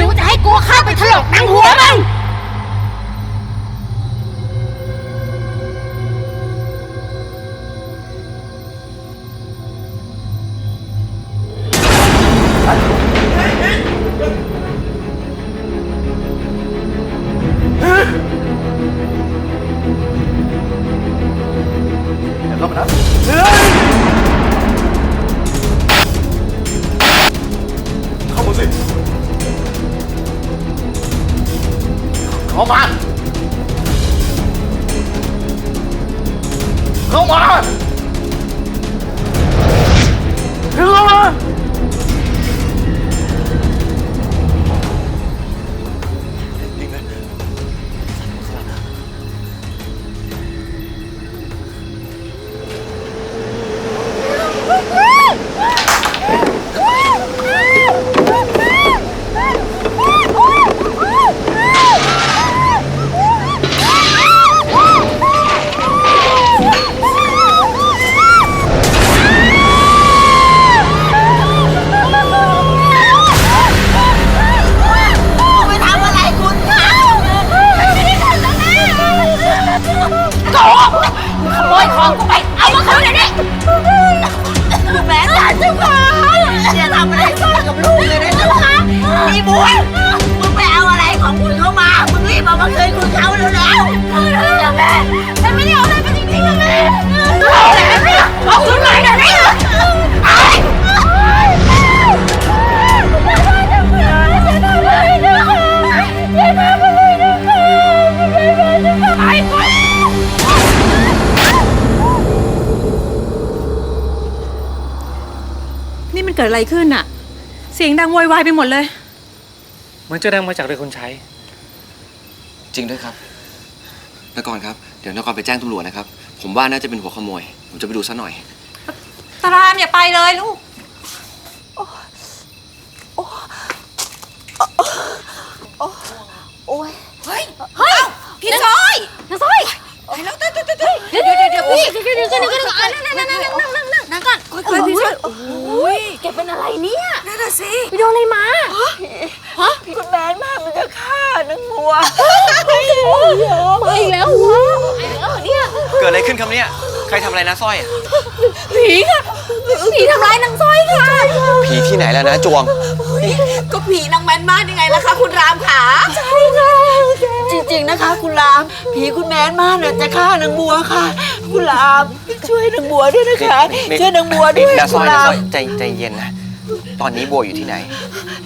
รู้จะให้กูเข้าไปถลกหนังหัวมัน เข้ามา เข้ามา กิดอะไรขึ้นอะเสียงดังโวยวายไปหมดเลย เหมือนจะดังมาจากเรือคนใช้ จริงด้วยครับนกรครับ เดี๋ยวนกรไปแจ้งตำรวจนะครับ ผมว่าน่าจะเป็นหัวขโมย ผมจะไปดูซะหน่อย ตารามอย่าไปเลยลูกพี่ซอยน้าซอยแล้วเดี๋ยวเดี๋ยวเดี๋ยวเดี๋ยวพี่เดี๋ยวเดี๋ยวเดี๋ยวเดี๋ยวเดี๋ยวนั่งนั่งนั่งนั่ง นั่งนั่งก่อนค่อยๆพี่ซอยโอ้ยแกเป็นอะไรเนี่ยนั่นน่ะสิไปโดนอะไรมาฮะคุณแมนมากมันจะฆ่านางบัวมาอีกแล้ววะเนี่ย เกิดอะไรขึ้นครับเนี่ย ใครทำอะไรนะสร้อยอะผีค่ะผีทำร้ายนางสร้อยค่ะผีที่ไหนแล้วนะจวง ก็ผีนางแมนมากยังไงล่ะคะคุณรามขาใช่ค่ะจริงๆนะคะ คุณราม ผีคุณแมนมากน่ะจะฆ่านางบัวค่ะ คุณรามช่วยนางบัวด้วยนะคะ นี่ช่วยนางบัวด้วยนะสคุร้อณยนะราสมร้อยใจใจเย็นนะ ตอนนี้บัวอยู่ที่ไหน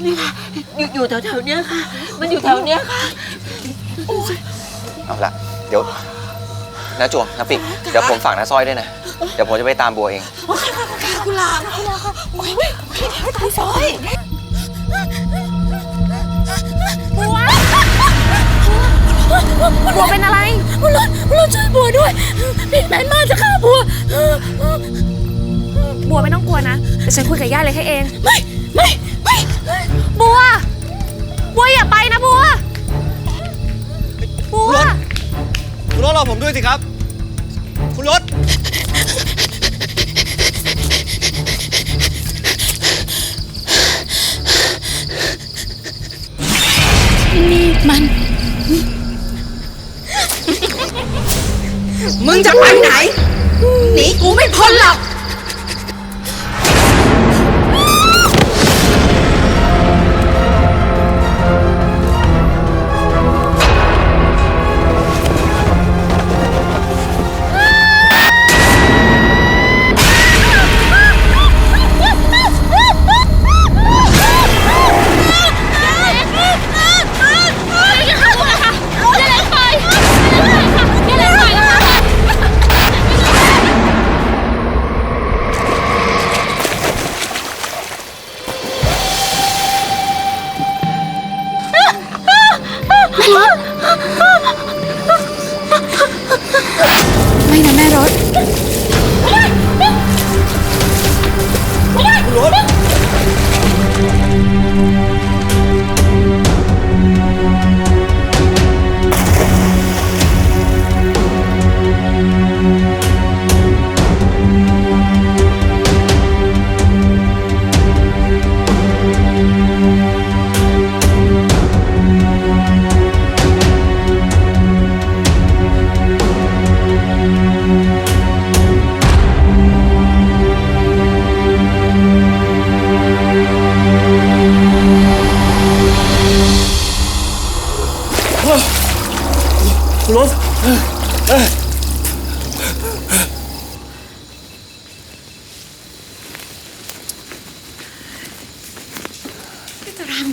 นี่ค่ะอยู่อยู่แถวๆเนี้ยค่ะ มันอยู่แถวเนี้ยค่ะ เอาละเดี๋ยว นะจวงนะปิกเดี๋ยวผมฝากนะสร้อยด้วยนะ เดี๋ยวผมจะไปตามบัวเองคุณรามคุณรามค่ะโอ้ยตายซอยบัวบัวเป็นอะไรบัวรถบัวรถช่วยบัวด้วยผีแมนมากจะฆ่าบัว บัวไม่ต้องกลัวนะเดี๋ยวฉันคุยกับย่าเลยให้เอง ไม่ไม่ไม่บัว บัวอย่าไปนะบัว บัวคุณ รถรอผมด้วยสิครับ คุณรถ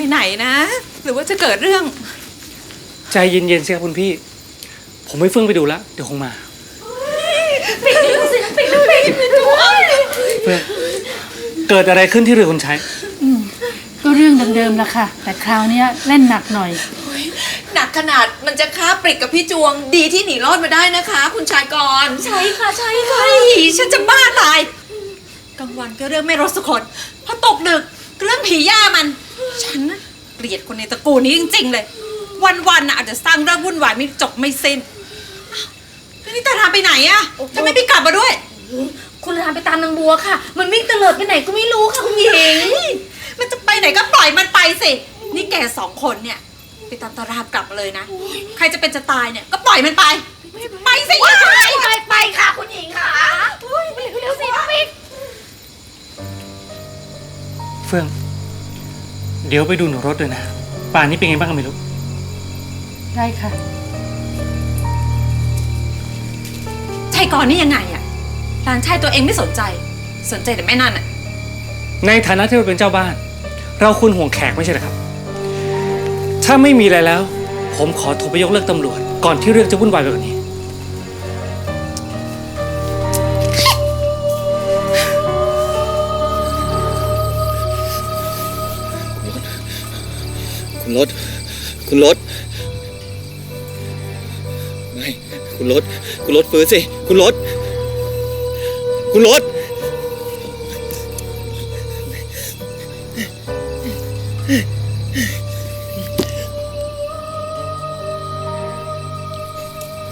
ไปไหนนะ หรือว่าจะเกิดเรื่อง ใจเย็นๆสิครับคุณพี่ ผมไม่เฟื่องไปดูแล้วเดี๋ยวคงมาปิดนิ้วสิปิดนิ้วปิดนิ้วเฟื่องเกิดอะไรขึ้นที่เรือคนใช้ก็เรื่องเดิมๆละค่ะ แต่คราวเนี้ยเล่นหนักหน่อย หนักขนาดมันจะฆ่าปริกกับพี่จวงดีที่หนีรอดมาได้นะคะ คุณชายกรใช่ค่ะใช่ค่ะเฮ้ยฉันจะบ้าตายกลางวันก็เรื่องไม่รสคนพอตกดึกก็เรื่องผีย่ามัน ฉันน่ะเกลียดคนในตระกูลนี้จริงๆเลย วันๆน่ะอาจจะสร้างเรื่องวุ่นวายไม่จบไม่สิ้นอ้าวแล้วนี่ตาทามไปไหนอะทำไมไม่กลับมาด้วย คุณรามไปตามนางบัวค่ะ มันวิ่งเตลิดไปไหนก็ไม่รู้ค่ะคุณหญิง มันจะไปไหนก็ปล่อยมันไปสิ นี่แกสองคนเนี่ย ไปตามตารามกลับมาเลยนะ ใครจะเป็นจะตายเนี่ยก็ปล่อยมันไป ไปสิไปไปไปค่ะ คุณหญิงค่ะเร็วเร็วสิน้องปิ๊กเฟื่อง เดี๋ยวไปดูหนูรถด้วยนะ ป่านนี้เป็นไงบ้างก็ไม่รู้ ได้ค่ะ ชายกรนี่ยังไงอะหลานชายตัวเองไม่สนใจ สนใจแต่แม่นั่นอะในฐานะที่เราเป็นเจ้าบ้าน เราควรห่วงแขกไม่ใช่เหรอครับ ถ้าไม่มีอะไรแล้ว ผมขอโทรไปยกเลิกตำรวจ ก่อนที่เรื่องจะวุ่นวายไปกว่านี้ คุณรถ คุณรถ ไม่ คุณรถ คุณรถฟื้นสิ คุณรถ คุณรถ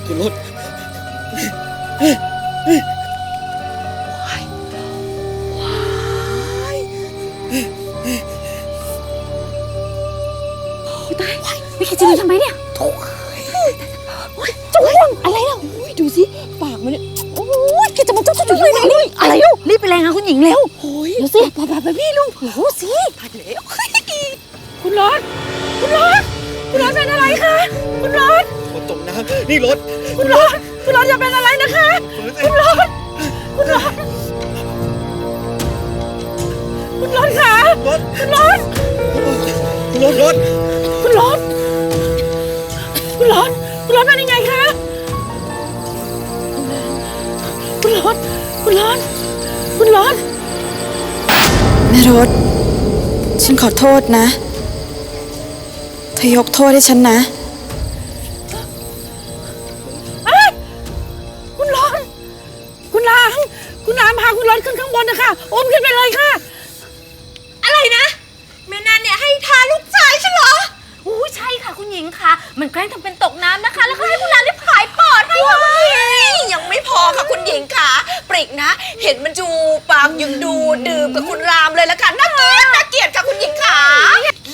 คุณรถ ไม่คิดจะมีทำไมเนี่ยโถ่จ้วงอะไรล่ะดูสิปากมันเนี่ยโอ้ยแกจะมาจ้วงจ้งอะไรเนี่อะไรลูกรีบไปแรงนะคุณหญิงเร็วเดี๋ยวสิไปไปไปพี่ลูกเดี๋ยวสิไปแล้วคุณรถคุณรถคุณรถเป็นอะไรคะคุณรถคนตกน้ำนี่รถคุณรถคุณรถอย่าเป็นอะไรนะคะคุณรถคุณรถคุณรถคะรถคุณรถคุณรถรถคุณรถ คุณรถคุณรถเป็นยังไงคะคุณรถคุณรถคุณรถแม่รถ ฉันขอโทษนะเธอยกโทษให้ฉันนะ ญิงค่ะมันแกล้งทำเป็นตกน้ำนะคะ แล้วก็ให้คุณรามได้ผายปอดให้ค่ะคุณหญิง ยังไม่พอค่ะคุณหญิงค่ะปริกนะ เห็นมันจูปากยังดูดื่มกับคุณรามเลยละกันน่าเกลียดน่าเกลียดค่ะคุณหญิงค่ะ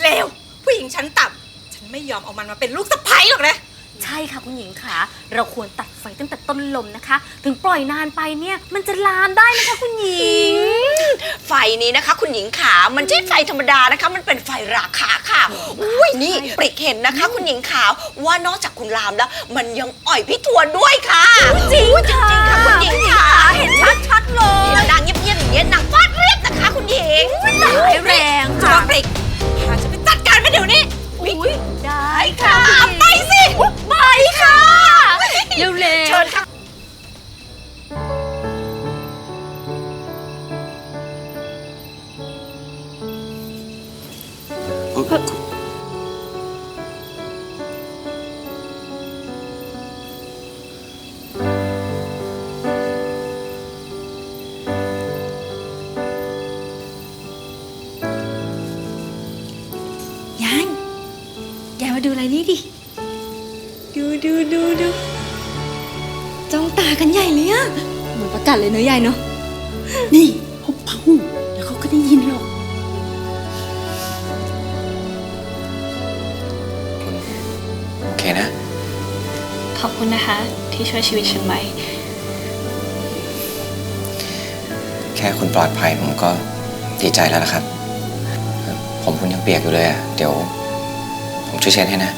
เลวผู้หญิงชั้นต่ำฉันไม่ยอมเอามันมาเป็นลูกสะใภ้หรอกนะ ใช่ค่ะคุณหญิงค่ะเราควรตัดไฟตั้งแต่ต้นลมนะคะ ถึงปล่อยนานไปเนี่ยมันจะลามได้นะคะคุณหญิง ไฟนี้นะคะ คุณหญิงขามันไม่ใช่ไฟธรรมดานะคะ มันเป็นไฟราคาค่ะ อุ้ยนี่ปริกเห็นนะคะ คุณหญิงขาวว่านอกจากคุณรามแล้ว มันยังอ่อยพี่ทวนด้วยค่ะจริงค่ะจริงค่ะคุณหญิงค่ะเห็นชัดชัดๆเลยนางเงียบๆอย่างเงี้ยนางฟาดเรียบนะคะ คุณหญิงร้ายแรง ดูอะไรนี่ดิ ดูดูดูดูจ้องตากันใหญ่เลยอะเหมือนประกาศเลยเนอะยายเนาะ นี่เขาเบาเดี๋ยวเขาก็ได้ยินหรอก โอเคนะ ขอบคุณนะคะ ที่ช่วยชีวิตฉันไว้ แค่คุณปลอดภัยผมก็ดีใจแล้วนะครับ ผมคุณยังเปียกอยู่เลยอะเดี๋ยว ผมช่วยเช็ดให้นะ